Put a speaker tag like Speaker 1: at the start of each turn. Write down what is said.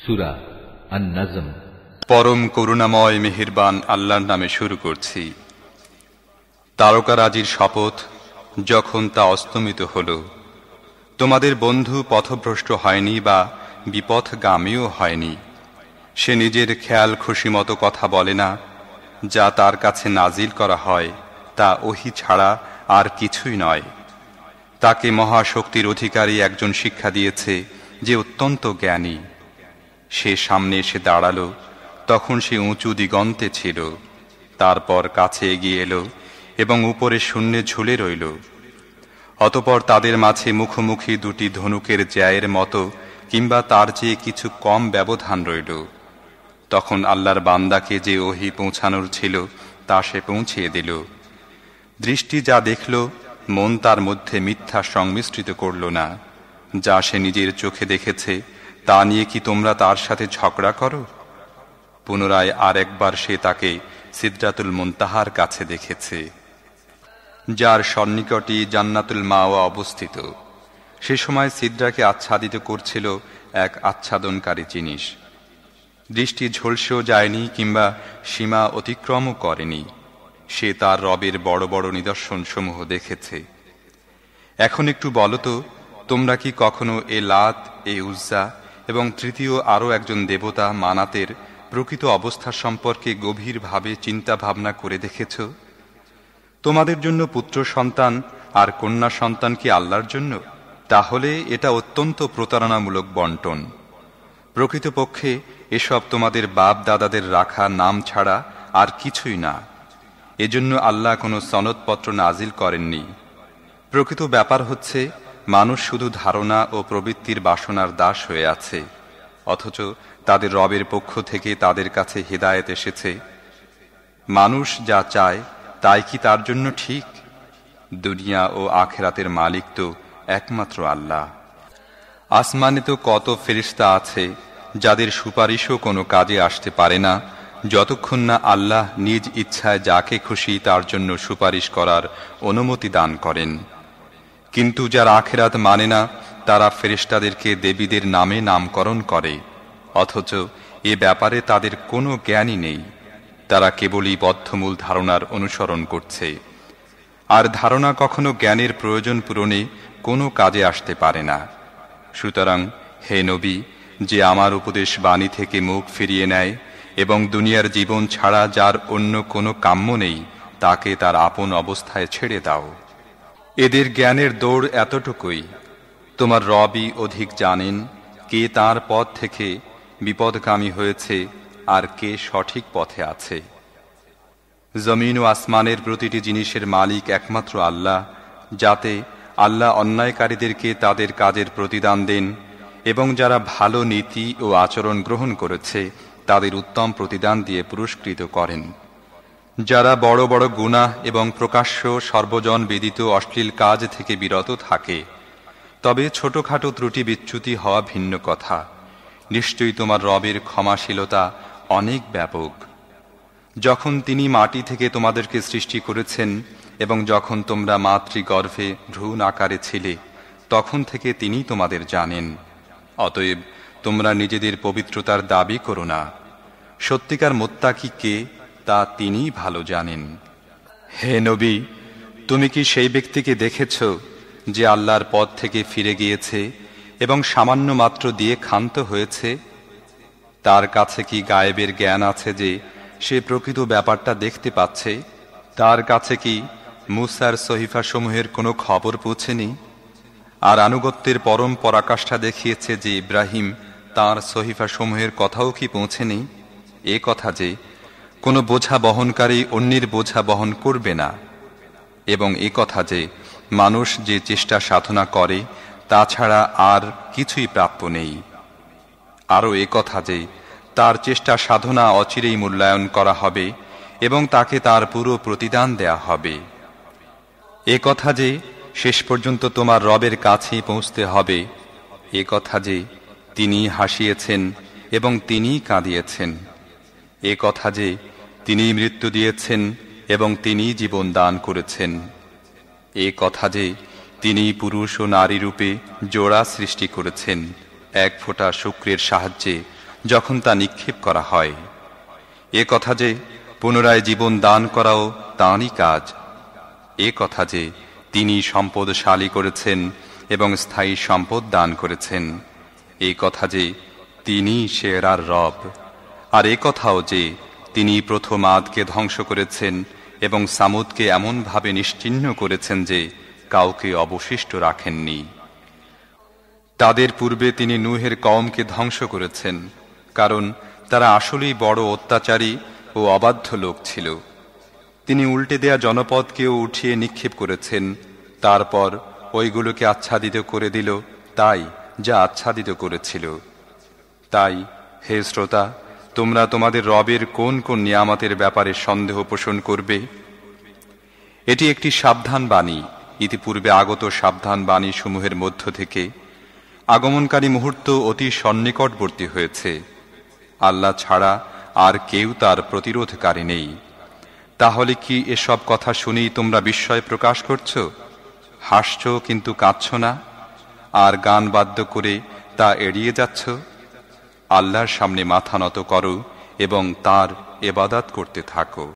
Speaker 1: সুরা আন নাজম
Speaker 2: পরম করুণাময় মেহেরবান আল্লাহর নামে শুরু করছি। তারকারাজির শপথ যখন তা অস্তমিত হল, তোমাদের বন্ধু পথভ্রষ্ট হয়নি বা বিপথগামীও হয়নি। সে নিজের খেয়াল খুশি মতো কথা বলে না, যা তার কাছে নাজিল করা হয়, তা ওহি ছাড়া আর কিছুই নয়। তাকে মহাশক্তির অধিকারী একজন শিক্ষা দিয়েছে যে অত্যন্ত জ্ঞানী। সে সামনে এসে দাঁড়াল, তখন সে উঁচু দিগন্তে ছিল, তারপর কাছে এগিয়ে এলো এবং উপরে শূন্যে ঝুলে রইল। অতপর তাদের মাঝে মুখোমুখি দুটি ধনুকের জ্যায়ের মতো কিংবা তার চেয়ে কিছু কম ব্যবধান রইল। তখন আল্লাহর বান্দাকে যে ওহি পৌঁছানোর ছিল, তা সে পৌঁছিয়ে দিল। দৃষ্টি যা দেখল, মন তার মধ্যে মিথ্যা সংমিশ্রিত করল না, যা সে নিজের চোখে দেখেছে তা নিয়ে কি তোমরা তার সাথে ঝগড়া করো? পুনরায় আরেকবার সে তাকে সিদ্রাতুল মুনতাহার কাছে দেখেছে, যার সন্নিকটই জান্নাতুল মাওয়া অবস্থিত। সে সময় সিদ্রাকে আচ্ছাদিত করছিল এক আচ্ছাদনকারী জিনিস। দৃষ্টি ঝলসেও যায়নি কিংবা সীমা অতিক্রমও করেনি। সে তার রবের বড় বড় নিদর্শন সমূহ দেখেছে। এখন একটু বলো তো, তোমরা কি কখনো এ লাত, এ উজ্জা এবং তৃতীয় আরও একজন দেবতা মানাতের প্রকৃত অবস্থা সম্পর্কে গভীরভাবে চিন্তা ভাবনা করে দেখেছ? তোমাদের জন্য পুত্র সন্তান আর কন্যা সন্তান কি আল্লাহর জন্য? তাহলে এটা অত্যন্ত প্রতারণামূলক বন্টন। প্রকৃতপক্ষে এসব তোমাদের বাপ দাদাদের রাখা নাম ছাড়া আর কিছুই না। এজন্য আল্লাহ কোনো সনদপত্র নাজিল করেননি। প্রকৃত ব্যাপার হচ্ছে মানুষ শুধু ধারণা ও প্রবৃত্তির বাসনার দাস হয়ে আছে, অথচ তাদের রবের পক্ষ থেকে তাদের কাছে হেদায়েত এসেছে। মানুষ যা চায়, তাই কি তার জন্য ঠিক? দুনিয়া ও আখেরাতের মালিক তো একমাত্র আল্লাহ। আসমানে তো কত ফেরিস্তা আছে, যাদের সুপারিশও কোনো কাজে আসতে পারে না, যতক্ষণ না আল্লাহ নিজ ইচ্ছায় যাকে খুশি তার জন্য সুপারিশ করার অনুমতি দান করেন। কিন্তু যারা আখেরাত মানে না, তারা ফেরিস্তাদেরকে দেবীদের নামে নামকরণ করে, অথচ এ ব্যাপারে তাদের কোনো জ্ঞানই নেই। তারা কেবলই বদ্ধমূল ধারণার অনুসরণ করছে। আর ধারণা কখনো জ্ঞানের প্রয়োজন পূরণে কোনো কাজে আসতে পারে না। সুতরাং, হে নবী, যে আমার উপদেশ বাণী থেকে মুখ ফিরিয়ে নেয় এবং দুনিয়ার জীবন ছাড়া যার অন্য কোনো কাম্য নেই, তাকে তার আপন অবস্থায় ছেড়ে দাও। এদের জ্ঞানের দৌড় এতটুকুই। তোমার রবই অধিক জানেন কে তার পথ থেকে বিপদগামী হয়েছে আর কে সঠিক পথে আছে। জমিন ও আসমানের প্রতিটি জিনিসের মালিক একমাত্র আল্লাহ, যাতে আল্লাহ অন্যায়কারীদেরকে তাদের কাজের প্রতিদান দেন এবং যারা ভালো নীতি ও আচরণ গ্রহণ করেছে, তাদের উত্তম প্রতিদান দিয়ে পুরস্কৃত করেন। যারা বড় বড় গুণা এবং প্রকাশ্য সর্বজন বেদিত অশ্লীল কাজ থেকে বিরত থাকে। তবে ছোটখাটো ত্রুটি বিচ্যুতি হওয়া ভিন্ন কথা। নিশ্চয়ই তোমার রবের ক্ষমাশীলতা অনেক ব্যাপক। যখন তিনি মাটি থেকে তোমাদেরকে সৃষ্টি করেছেন এবং যখন তোমরা মাতৃগর্ভে ভ্রূণ আকারে ছিলে, তখন থেকে তিনি তোমাদের জানেন। অতএব তোমরা নিজেদের পবিত্রতার দাবি করো না। সত্যিকার মোত্তাকি কে তা তিনিই ভালো জানেন। হে নবী, তুমি কি সেই ব্যক্তিকে দেখেছ যে আল্লাহর পথ থেকে ফিরে গিয়েছে এবং সামান্য মাত্র দিয়ে ক্ষান্ত হয়েছে? তার কাছে কি গায়েবের জ্ঞান আছে যে সে প্রকৃত ব্যাপারটা দেখতে পাচ্ছে? তার কাছে কি মুসার সহিফা সমূহের কোনো খবর পৌঁছেনি? আর আনুগত্যের পরম পরাকাষ্ঠা দেখিয়েছে যে ইব্রাহিম তার সহিফা সমূহের কথাও কি পৌঁছেনি? এ কথা যে কোনো বোঝা বহনকারী অন্যের বোঝা বহন করবে না। এবং এ কথা যে, মানুষ যে চেষ্টা সাধনা করে তাছাড়া আর কিছুই প্রাপ্য নেই। আরও এ কথা যে, তার চেষ্টা সাধনা অচিরেই মূল্যায়ন করা হবে এবং তাকে তার পুরো প্রতিদান দেয়া হবে। এ কথা যে, শেষ পর্যন্ত তোমার রবের কাছেই পৌঁছতে হবে, এ কথা যে তিনি হাসিয়েছেন এবং তিনি কাঁদিয়েছেন। এ কথা যে তিনি মৃত্যু দিয়েছেন এবং তিনি জীবন দান করেছেন। এ কথা যে তিনি পুরুষ ও নারী রূপে জোড়া সৃষ্টি করেছেন, এক ফোঁটা শুক্রের সাহায্যে যখন তা নিক্ষেপ করা হয়। এ কথা যে পুনরায় জীবন দান করাও তাঁরই কাজ। এ কথা যে তিনি সম্পদশালী করেছেন এবং স্থায়ী সম্পদ দান করেছেন। এই কথা যে তিনি সেরার রব। আর এ কথাও যে তিনি প্রথম আদকে ধ্বংস করেছেন এবং সামুদকে এমনভাবে নিশ্চিহ্ন করেছেন যে কাউকে অবশিষ্ট রাখেননি। তাদের পূর্বে তিনি নুহের কমকে ধ্বংস করেছেন, কারণ তারা আসলেই বড় অত্যাচারী ও অবাধ্য লোক ছিল। তিনি উল্টে দেয়া জনপদকেও উঠিয়ে নিক্ষেপ করেছেন, তারপর ওইগুলোকে আচ্ছাদিত করে দিল তাই যা আচ্ছাদিত করেছিল। তাই হে শ্রোতা তোমরা তোমাদের রবের কোন কোন নিয়ামতের ব্যাপারে সন্দেহ পোষণ করবে? এটি একটি সাবধান বাণী। ইতিপূর্বে আগত সাবধান বাণী সমূহের মধ্য থেকে আগমনকারী মুহূর্ত অতি সন্নিকটবর্তী হয়েছে। আল্লাহ ছাড়া আর কেউ তার প্রতিরোধকারী নেই। তাহলে কি এসব কথা শুনেই তোমরা বিস্ময় প্রকাশ করছ? হাসছ কিন্তু কাঁদছ না? আর গান বাদ্য করে তা এড়িয়ে যাচ্ছ? আল্লাহর সামনে মাথা নত করো এবং তার এবাদাত করতে থাকো।